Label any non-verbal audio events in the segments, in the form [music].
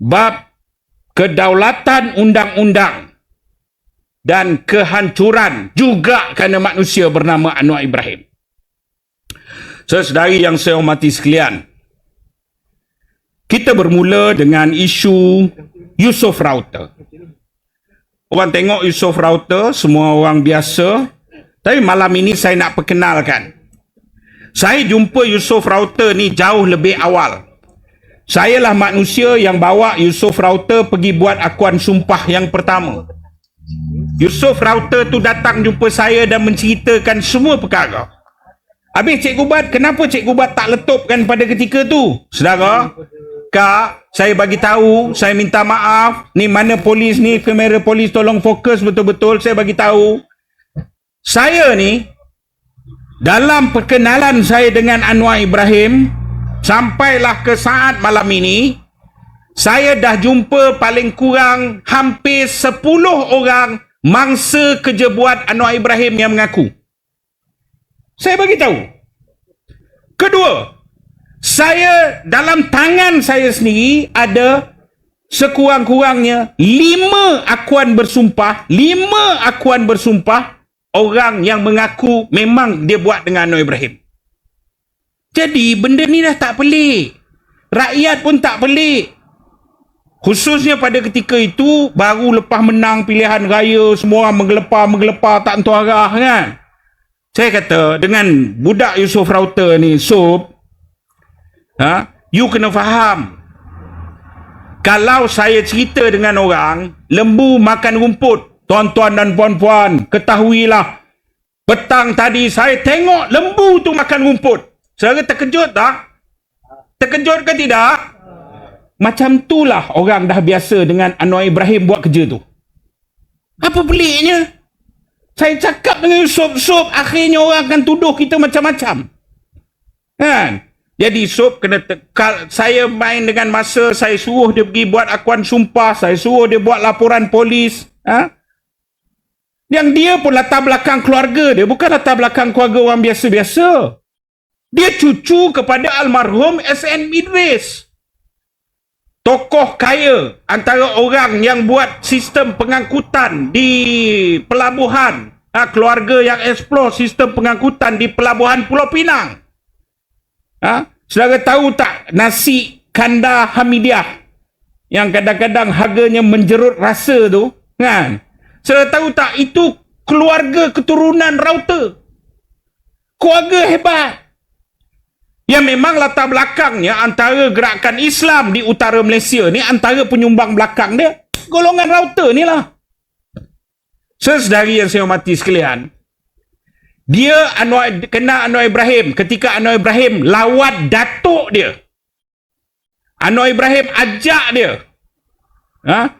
bab kedaulatan undang-undang dan kehancuran juga kerana manusia bernama Anwar Ibrahim. Sesedari yang saya hormati sekalian, kita bermula dengan isu Yusof Rauter. Orang tengok Yusof Rauter, semua orang biasa. Tapi malam ini saya nak perkenalkan. Saya jumpa Yusof Rauter ni jauh lebih awal. Saya lah manusia yang bawa Yusof Rauter pergi buat akuan sumpah yang pertama. Yusof Rauter tu datang jumpa saya dan menceritakan semua perkara. Habis Cikgu Bat, kenapa Cikgu Bat tak letupkan pada ketika tu? Saudara, Kak, saya bagi tahu, saya minta maaf. Ni mana polis ni, kamera polis tolong fokus betul-betul. Saya bagi tahu. Saya ni dalam perkenalan saya dengan Anwar Ibrahim sampailah ke saat malam ini saya dah jumpa paling kurang hampir 10 orang mangsa kerja buat Anwar Ibrahim yang mengaku. Saya bagi tahu. Kedua, saya dalam tangan saya sendiri ada sekurang-kurangnya lima akuan bersumpah, lima akuan bersumpah orang yang mengaku memang dia buat dengan Anwar Ibrahim. Jadi benda ni dah tak pelik. Rakyat pun tak pelik. Khususnya pada ketika itu baru lepas menang pilihan raya semua orang menggelepar-menggelepar tak tentu arah kan. Saya kata dengan budak Yusof Rauter ni Sob ha, you kena faham kalau saya cerita dengan orang lembu makan rumput tuan-tuan dan puan-puan ketahuilah petang tadi saya tengok lembu tu makan rumput saya terkejut tak? terkejut ke tidak? macam itulah orang dah biasa dengan Anwar Ibrahim buat kerja tu apa peliknya? Saya cakap dengan Yusof-Yusof, akhirnya orang akan tuduh kita macam-macam. Kan? Jadi Yusof kena tekal. Saya main dengan masa, saya suruh dia pergi buat akuan sumpah, saya suruh dia buat laporan polis. Ha? Yang dia pun latar belakang keluarga dia, bukan latar belakang keluarga orang biasa-biasa. Dia cucu kepada almarhum SN Idris. Tokoh kaya antara orang yang buat sistem pengangkutan di pelabuhan. Ha, keluarga yang explore sistem pengangkutan di pelabuhan Pulau Pinang. Ha? saudara tahu tak nasi kanda hamidiah yang kadang-kadang harganya menjerut rasa tu? Kan saudara tahu tak itu keluarga keturunan rauter keluarga hebat yang memang latar belakangnya antara gerakan Islam di utara Malaysia ni antara penyumbang belakang dia golongan router ni lah sesedari yang saya hormati sekalian dia Anwar, kena Anwar Ibrahim ketika Anwar Ibrahim lawat datuk dia Anwar Ibrahim ajak dia ha?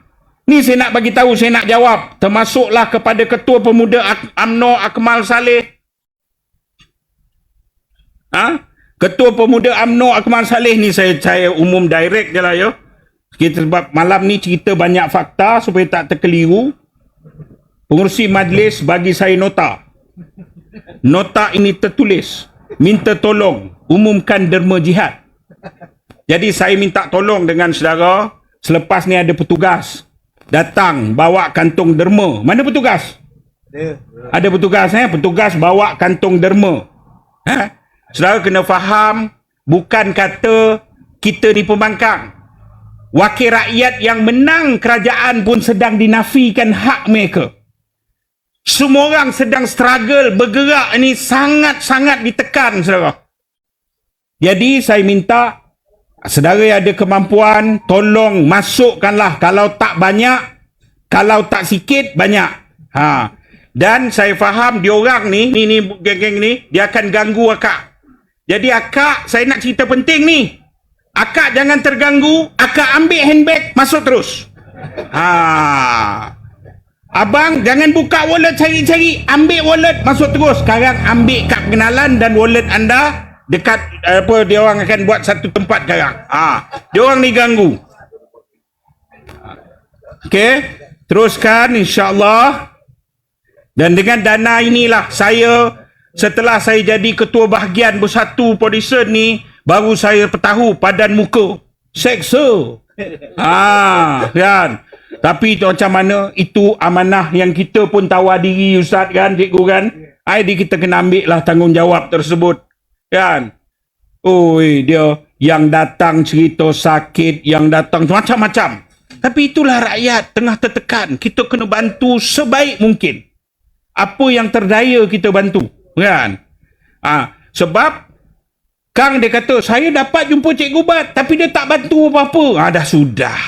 ni saya nak bagi tahu saya nak jawab termasuklah kepada ketua pemuda UMNO Akmal Saleh ha? Ketua Pemuda AMNO Akmal Saleh ni saya saya umum direct je lah ya. Kita sebab malam ni cerita banyak fakta supaya tak terkeliru. Pengurusi majlis bagi saya nota. Nota ini tertulis. Minta tolong umumkan derma jihad. Jadi saya minta tolong dengan saudara. Selepas ni ada petugas. Datang bawa kantung derma. Mana petugas? Ada. Ada petugas eh? Petugas bawa kantung derma. Ha? Saudara kena faham, bukan kata kita ni pembangkang. Wakil rakyat yang menang kerajaan pun sedang dinafikan hak mereka. Semua orang sedang struggle, bergerak ini sangat-sangat ditekan, saudara. Jadi saya minta, saudara yang ada kemampuan, tolong masukkanlah. Kalau tak banyak, kalau tak sikit, banyak. Ha. Dan saya faham diorang ni, ni, ni, geng-geng ni, dia akan ganggu akak. Jadi akak, saya nak cerita penting ni. Akak jangan terganggu, akak ambil handbag, masuk terus. Ha. Abang jangan buka wallet cari-cari, ambil wallet, masuk terus. Sekarang ambil kad pengenalan dan wallet anda dekat apa dia orang akan buat satu tempat sekarang. Ha. Dia orang ni ganggu. Okey, teruskan insya-Allah. Dan dengan dana inilah saya Setelah saya jadi ketua bahagian bersatu producer ni, baru saya tahu padan muka. Seksa. Ah, [laughs] kan. Tapi itu macam mana? Itu amanah yang kita pun tawar diri Ustaz kan, cikgu kan. Jadi kita kena ambil lah tanggungjawab tersebut. Kan? Oi, dia yang datang cerita sakit, yang datang macam-macam. Tapi itulah rakyat tengah tertekan. Kita kena bantu sebaik mungkin. Apa yang terdaya kita bantu. Kan? Ah, sebab Kang dia kata, saya dapat jumpa Cikgu Bat, tapi dia tak bantu apa-apa. Ah, dah sudah.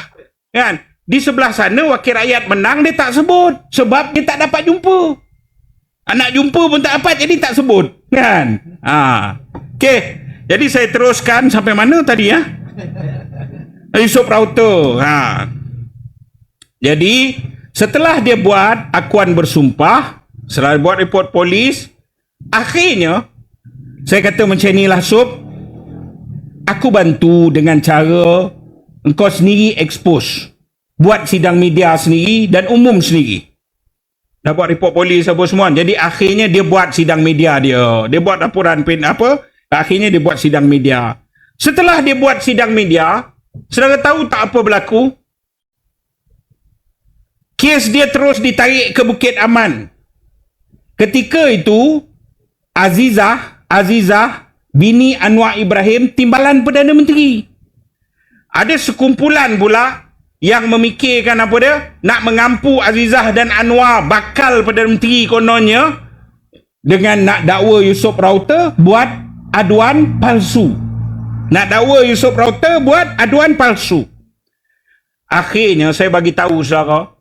Kan? Di sebelah sana, wakil rakyat menang, dia tak sebut. Sebab dia tak dapat jumpa. Anak jumpa pun tak dapat, jadi tak sebut. Kan? Ah. Okey. Jadi saya teruskan sampai mana tadi ya? Yusuf Rauter. Ha. Jadi, setelah dia buat akuan bersumpah, setelah buat report polis, akhirnya, saya kata macam inilah Sob, aku bantu dengan cara engkau sendiri expose. Buat sidang media sendiri dan umum sendiri. Dah buat report polis apa semua. Jadi akhirnya dia buat sidang media dia. Dia buat laporan pin apa? Akhirnya dia buat sidang media. Setelah dia buat sidang media, saudara tahu tak apa berlaku? Kes dia terus ditarik ke Bukit Aman. Ketika itu, Azizah, Azizah, bini Anwar Ibrahim, timbalan Perdana Menteri. Ada sekumpulan pula yang memikirkan apa dia? Nak mengampu Azizah dan Anwar bakal Perdana Menteri kononnya dengan nak dakwa Yusof Rauter buat aduan palsu. Nak dakwa Yusof Rauter buat aduan palsu. Akhirnya saya bagi tahu saudara,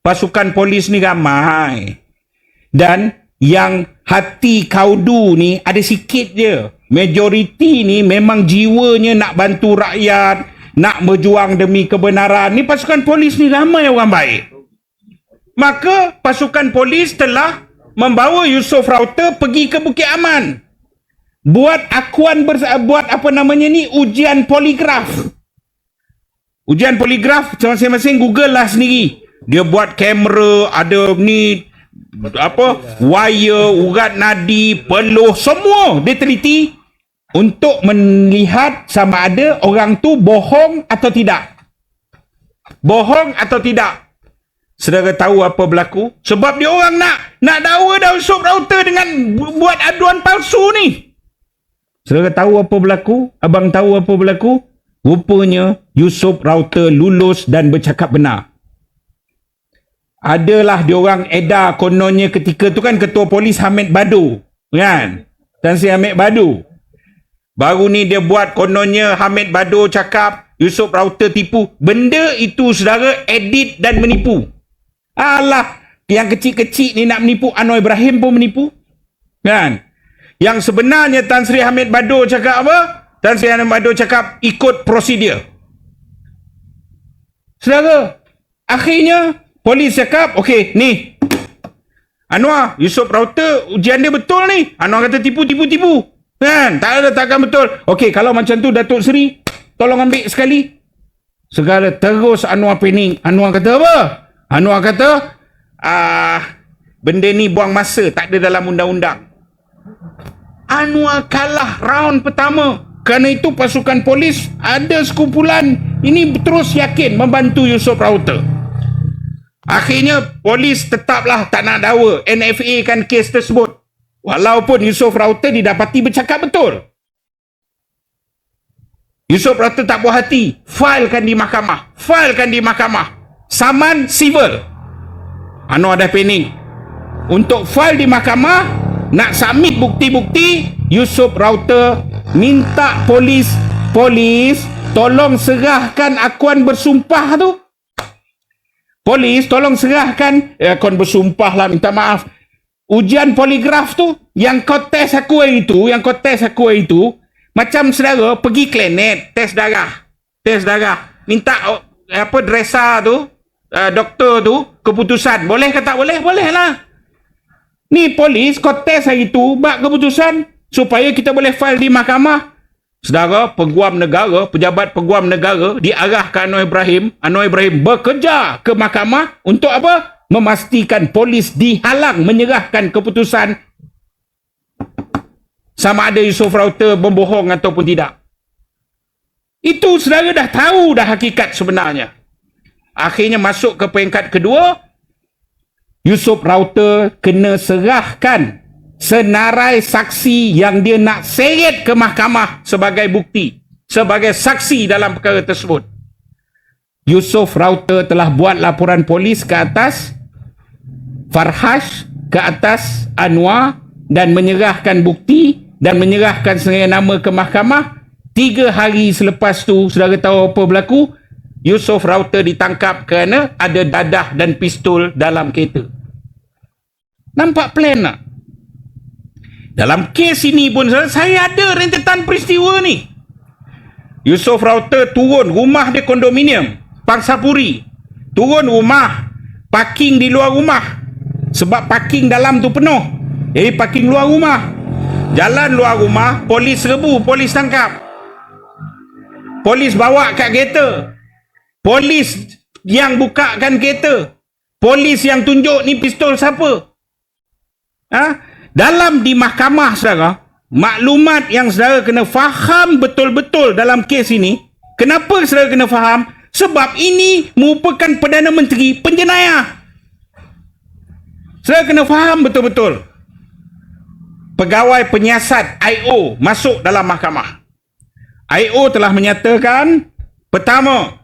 pasukan polis ni ramai. Dan yang hati kaudu ni ada sikit je. Majoriti ni memang jiwanya nak bantu rakyat, nak berjuang demi kebenaran. Ni pasukan polis ni ramai orang baik. Maka pasukan polis telah membawa Yusof Rauter pergi ke Bukit Aman. Buat akuan bersa- buat apa namanya ni ujian poligraf. Ujian poligraf masing-masing Google lah sendiri. Dia buat kamera, ada ni apa wire, urat nadi, peluh semua dia teliti untuk melihat sama ada orang tu bohong atau tidak. Bohong atau tidak. Saudara tahu apa berlaku? Sebab dia orang nak nak dakwa Daud Sob Router dengan bu- buat aduan palsu ni. Saudara tahu apa berlaku? Abang tahu apa berlaku? Rupanya Yusof Router lulus dan bercakap benar. Adalah diorang edar kononnya ketika tu kan ketua polis Hamid Badu. Kan? Tan Sri Hamid Badu. Baru ni dia buat kononnya Hamid Badu cakap Yusof Router tipu. Benda itu saudara edit dan menipu. Alah, yang kecil-kecil ni nak menipu Anwar Ibrahim pun menipu. Kan? Yang sebenarnya Tan Sri Hamid Badu cakap apa? Tan Sri Hamid Badu cakap ikut prosedur. Saudara, akhirnya polis cakap, okey, ni. Anwar, Yusof Router ujian dia betul ni. Anwar kata tipu, tipu, tipu. Kan? Tak ada takkan betul. Okey, kalau macam tu Datuk Seri, tolong ambil sekali. Segala terus Anwar pening. Anwar kata apa? Anwar kata, ah, benda ni buang masa, tak ada dalam undang-undang. Anwar kalah round pertama. Kerana itu pasukan polis ada sekumpulan ini terus yakin membantu Yusof Rauter. Akhirnya polis tetaplah tak nak dakwa. NFA kan kes tersebut. Walaupun Yusof Rauter didapati bercakap betul. Yusof Rauter tak puas hati. Filekan di mahkamah. Filekan di mahkamah. Saman civil. Anwar dah pening. Untuk file di mahkamah, nak submit bukti-bukti, Yusof Rauter minta polis, polis tolong serahkan akuan bersumpah tu. Polis tolong serahkan, eh, akuan bersumpah lah, minta maaf. Ujian poligraf tu, yang kau test aku hari tu, yang kau test aku hari tu, macam saudara pergi klinik, test darah. Test darah. Minta oh, apa dresa tu, uh, doktor tu, keputusan. Boleh ke tak boleh? Boleh lah. Ni polis kau test hari tu buat keputusan supaya kita boleh file di mahkamah. Saudara, peguam negara, pejabat peguam negara diarahkan Anwar Ibrahim. Anwar Ibrahim bekerja ke mahkamah untuk apa? Memastikan polis dihalang menyerahkan keputusan sama ada Yusof Rauter membohong ataupun tidak. Itu saudara dah tahu dah hakikat sebenarnya. Akhirnya masuk ke peringkat kedua, Yusof Rauter kena serahkan senarai saksi yang dia nak seret ke mahkamah sebagai bukti, sebagai saksi dalam perkara tersebut. Yusof Rauter telah buat laporan polis ke atas Farhash ke atas Anwar dan menyerahkan bukti dan menyerahkan seraya nama ke mahkamah. Tiga hari selepas tu, saudara tahu apa berlaku? Yusof Rauter ditangkap kerana ada dadah dan pistol dalam kereta. Nampak plan tak? Dalam kes ini pun saya ada rentetan peristiwa ni. Yusof Rauter turun rumah dia kondominium. Pangsapuri. Turun rumah. Parking di luar rumah. Sebab parking dalam tu penuh. Jadi parking luar rumah. Jalan luar rumah, polis serbu, polis tangkap. Polis bawa kat kereta. Polis yang bukakan kereta. Polis yang tunjuk ni pistol siapa? Ha? Dalam di mahkamah saudara, maklumat yang saudara kena faham betul-betul dalam kes ini, kenapa saudara kena faham? Sebab ini merupakan Perdana Menteri penjenayah. Saudara kena faham betul-betul. Pegawai penyiasat IO masuk dalam mahkamah. IO telah menyatakan, pertama,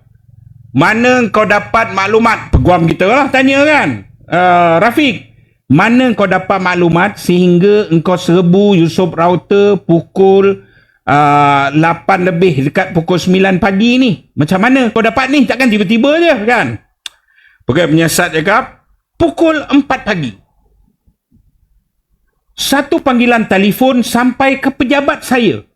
mana kau dapat maklumat? Peguam kita lah tanya kan. Uh, Rafiq, mana kau dapat maklumat sehingga engkau serbu Yusof Router pukul uh, 8 lebih dekat pukul 9 pagi ni? Macam mana kau dapat ni? Takkan tiba-tiba je kan? Pegawai penyiasat cakap, pukul 4 pagi. Satu panggilan telefon sampai ke pejabat saya.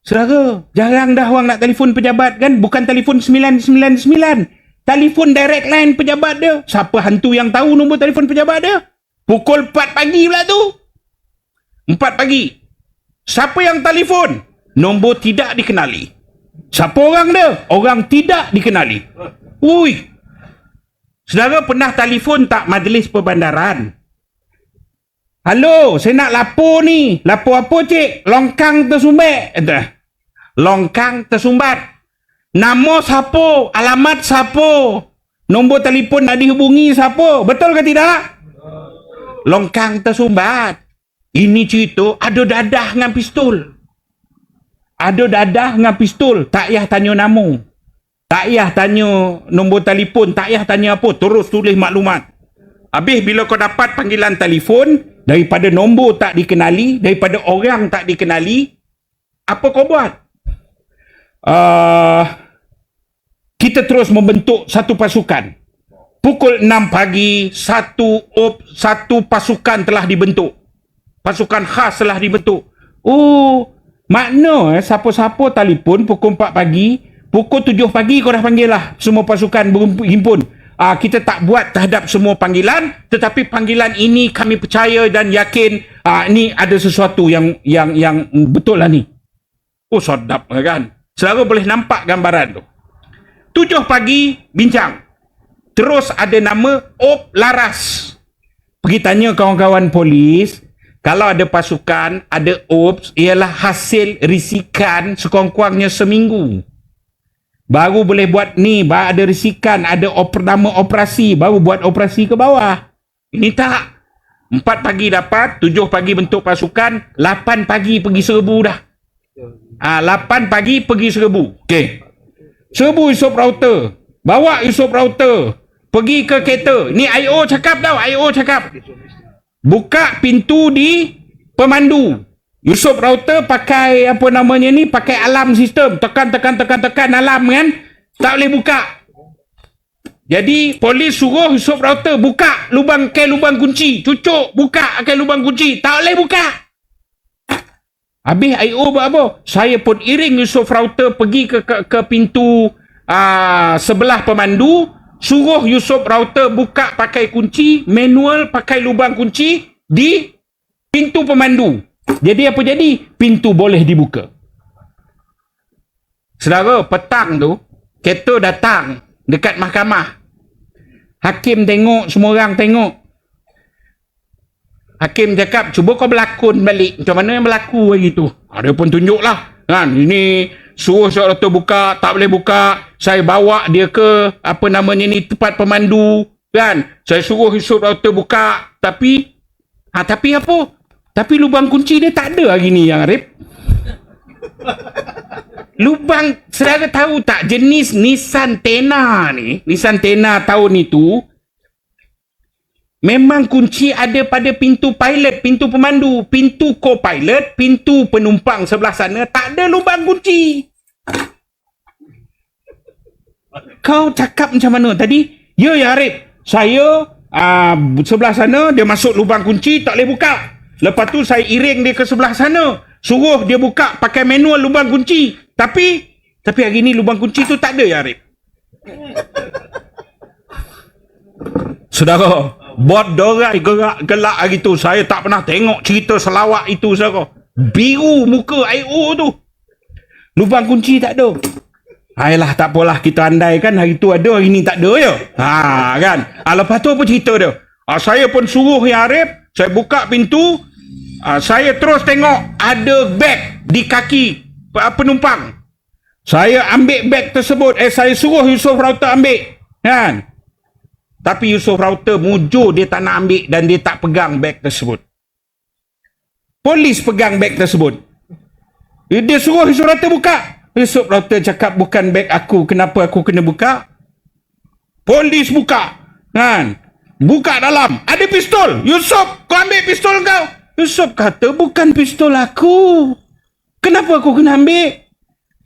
Saudara, jarang dah orang nak telefon pejabat kan? Bukan telefon 999. Telefon direct line pejabat dia. Siapa hantu yang tahu nombor telefon pejabat dia? Pukul 4 pagi pula tu. 4 pagi. Siapa yang telefon? Nombor tidak dikenali. Siapa orang dia? Orang tidak dikenali. Ui. Saudara pernah telefon tak majlis perbandaran? Halo, saya nak lapor ni. Lapor apa cik? Longkang tersumbat. Longkang tersumbat. Nama siapa? Alamat siapa? Nombor telefon nak dihubungi siapa? Betul ke tidak? Longkang tersumbat. Ini cerita ada dadah dengan pistol. Ada dadah dengan pistol. Tak payah tanya nama. Tak payah tanya nombor telefon. Tak payah tanya apa. Terus tulis maklumat. Habis bila kau dapat panggilan telefon daripada nombor tak dikenali, daripada orang tak dikenali, apa kau buat? Uh, kita terus membentuk satu pasukan. Pukul 6 pagi, satu op, satu pasukan telah dibentuk. Pasukan khas telah dibentuk. Oh, makna eh, siapa-siapa telefon pukul 4 pagi, pukul 7 pagi kau dah panggil lah semua pasukan berhimpun. Uh, kita tak buat terhadap semua panggilan, tetapi panggilan ini kami percaya dan yakin uh, ini ada sesuatu yang yang yang betul lah ni. Oh, sedap kan? Selalu boleh nampak gambaran tu. Tujuh pagi, bincang. Terus ada nama Op Laras. Pergi tanya kawan-kawan polis, kalau ada pasukan, ada OPS, ialah hasil risikan sekurang-kurangnya seminggu. Baru boleh buat ni, baru ada risikan, ada op nama operasi, baru buat operasi ke bawah. Ini tak. Empat pagi dapat, tujuh pagi bentuk pasukan, lapan pagi pergi serbu dah. Ah, 8 pagi pergi serbu. Okey. Serbu Yusof router. Bawa Yusof router. Pergi ke kereta. Ni IO cakap tau. IO cakap. Buka pintu di pemandu. Yusof router pakai apa namanya ni? Pakai alarm sistem. Tekan, tekan, tekan, tekan alarm kan. Tak boleh buka. Jadi polis suruh Yusof router buka lubang ke lubang kunci. Cucuk buka ke lubang kunci. Tak boleh buka. Habis IO buat apa? Saya pun iring Yusof Router pergi ke ke, ke pintu uh, sebelah pemandu. Suruh Yusof Router buka pakai kunci. Manual pakai lubang kunci di pintu pemandu. Jadi apa jadi? Pintu boleh dibuka. Saudara, petang tu, kereta datang dekat mahkamah. Hakim tengok, semua orang tengok. Hakim cakap, cuba kau berlakon balik. Macam mana yang berlaku lagi tu? Ha, dia pun tunjuk lah. Kan? Ini suruh Yusof Rauta buka, tak boleh buka. Saya bawa dia ke, apa namanya ni, tempat pemandu. Kan? Saya suruh Yusof Rauta buka. Tapi, ha, tapi apa? Tapi lubang kunci dia tak ada hari ni yang Arif. [laughs] Lubang, saudara tahu tak jenis Nissan Tena ni, Nissan Tena tahun itu, memang kunci ada pada pintu pilot, pintu pemandu, pintu co-pilot, pintu penumpang sebelah sana, tak ada lubang kunci. Kau cakap macam mana tadi? Ya, ya Arif. Saya uh, sebelah sana, dia masuk lubang kunci, tak boleh buka. Lepas tu saya iring dia ke sebelah sana. Suruh dia buka pakai manual lubang kunci. Tapi, tapi hari ni lubang kunci tu tak ada ya Arif. Saudara, buat dorai gerak gelak hari tu. Saya tak pernah tengok cerita selawat itu, saudara. Biru muka I.O. tu. Lubang kunci tak ada. Ayolah, tak apalah. Kita andai kan hari tu ada, hari ni tak ada ya. Ha, kan? Ha, lepas tu apa cerita dia? Ha, saya pun suruh ya Arif. Saya buka pintu. Ha, saya terus tengok ada beg di kaki penumpang. Saya ambil beg tersebut. Eh, saya suruh Yusof Rauta ambil. Kan? Tapi Yusof Rauta mujur dia tak nak ambil dan dia tak pegang beg tersebut. Polis pegang beg tersebut. Dia suruh Yusof Rauta buka. Yusof Rauta cakap bukan beg aku. Kenapa aku kena buka? Polis buka. Kan? Buka dalam. Ada pistol. Yusof, kau ambil pistol kau. Yusof kata, bukan pistol aku. Kenapa aku kena ambil?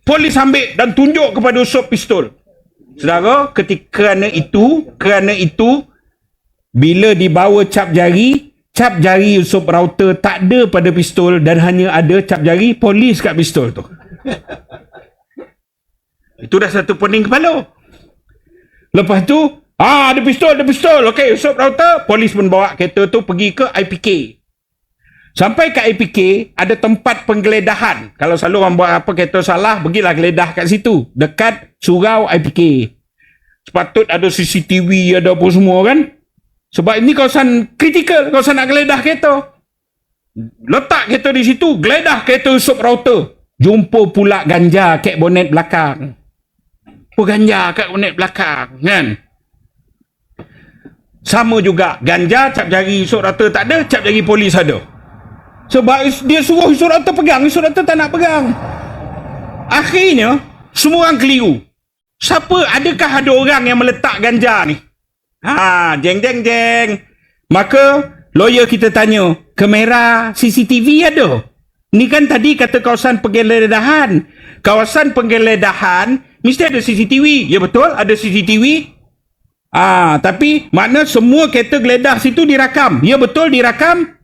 Polis ambil dan tunjuk kepada Yusof pistol. Saudara, ketika kerana itu, kerana itu, bila dibawa cap jari, cap jari Yusof Rauter tak ada pada pistol dan hanya ada cap jari polis kat pistol tu. [laughs] itu dah satu pening kepala. Lepas tu, ah ada pistol, ada pistol. Okey, Yusof Rauter, polis pun bawa kereta tu pergi ke IPK. Sampai kat IPK, ada tempat penggeledahan. Kalau selalu orang buat apa kereta salah, pergilah geledah kat situ. Dekat surau IPK. Sepatut ada CCTV, ada apa semua kan. Sebab ini kawasan kritikal, kawasan nak geledah kereta. Letak kereta di situ, geledah kereta Yusof Router. Jumpa pula ganja kat bonet belakang. Apa ganja kat bonet belakang, kan? Sama juga, ganja cap jari Yusof Router tak ada, cap jari polis ada. Sebab dia suruh tu pegang, tu tak nak pegang. Akhirnya, semua orang keliru. Siapa, adakah ada orang yang meletak ganja ni? Ha, jeng jeng jeng. Maka, lawyer kita tanya, kamera CCTV ada? Ni kan tadi kata kawasan penggeledahan. Kawasan penggeledahan, mesti ada CCTV. Ya betul, ada CCTV. Ah, tapi makna semua kereta geledah situ dirakam. Ya betul dirakam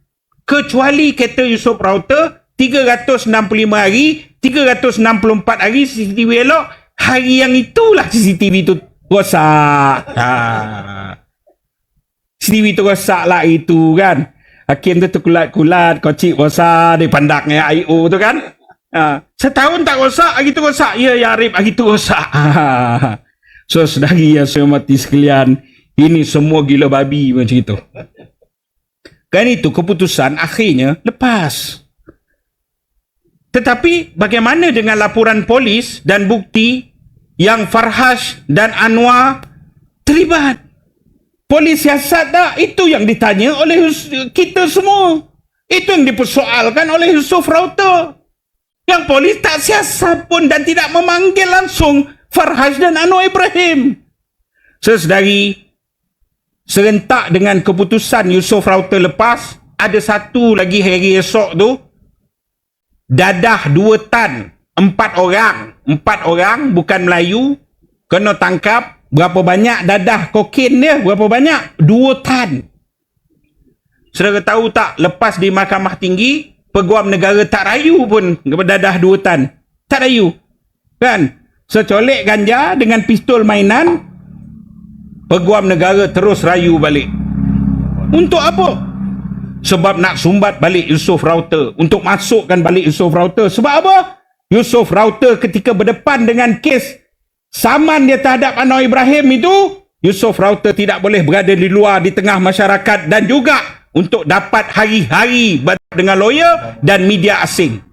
kecuali kereta Yusof Router 365 hari 364 hari CCTV elok hari yang itulah CCTV tu rosak ha. CCTV tu rosak lah itu kan Hakim tu terkulat-kulat kocik rosak dia pandangnya I.O. tu kan ha. setahun tak rosak hari tu rosak ya ya Arif hari tu rosak ha. so sedari yang saya mati sekalian ini semua gila babi macam itu Kan itu keputusan akhirnya lepas. Tetapi bagaimana dengan laporan polis dan bukti yang Farhash dan Anwar terlibat? Polis siasat tak? Itu yang ditanya oleh kita semua. Itu yang dipersoalkan oleh Yusuf Rauta. Yang polis tak siasat pun dan tidak memanggil langsung Farhash dan Anwar Ibrahim. Sesedari serentak dengan keputusan Yusof Rauter lepas, ada satu lagi hari esok tu, dadah dua tan, empat orang, empat orang bukan Melayu, kena tangkap, berapa banyak dadah kokain dia, berapa banyak? Dua tan. Saudara tahu tak, lepas di mahkamah tinggi, peguam negara tak rayu pun dadah dua tan. Tak rayu. Kan? Secolek ganja dengan pistol mainan, Peguam negara terus rayu balik. Untuk apa? Sebab nak sumbat balik Yusof Rauter. Untuk masukkan balik Yusof Rauter. Sebab apa? Yusof Rauter ketika berdepan dengan kes saman dia terhadap Anwar Ibrahim itu, Yusof Rauter tidak boleh berada di luar di tengah masyarakat dan juga untuk dapat hari-hari dengan lawyer dan media asing.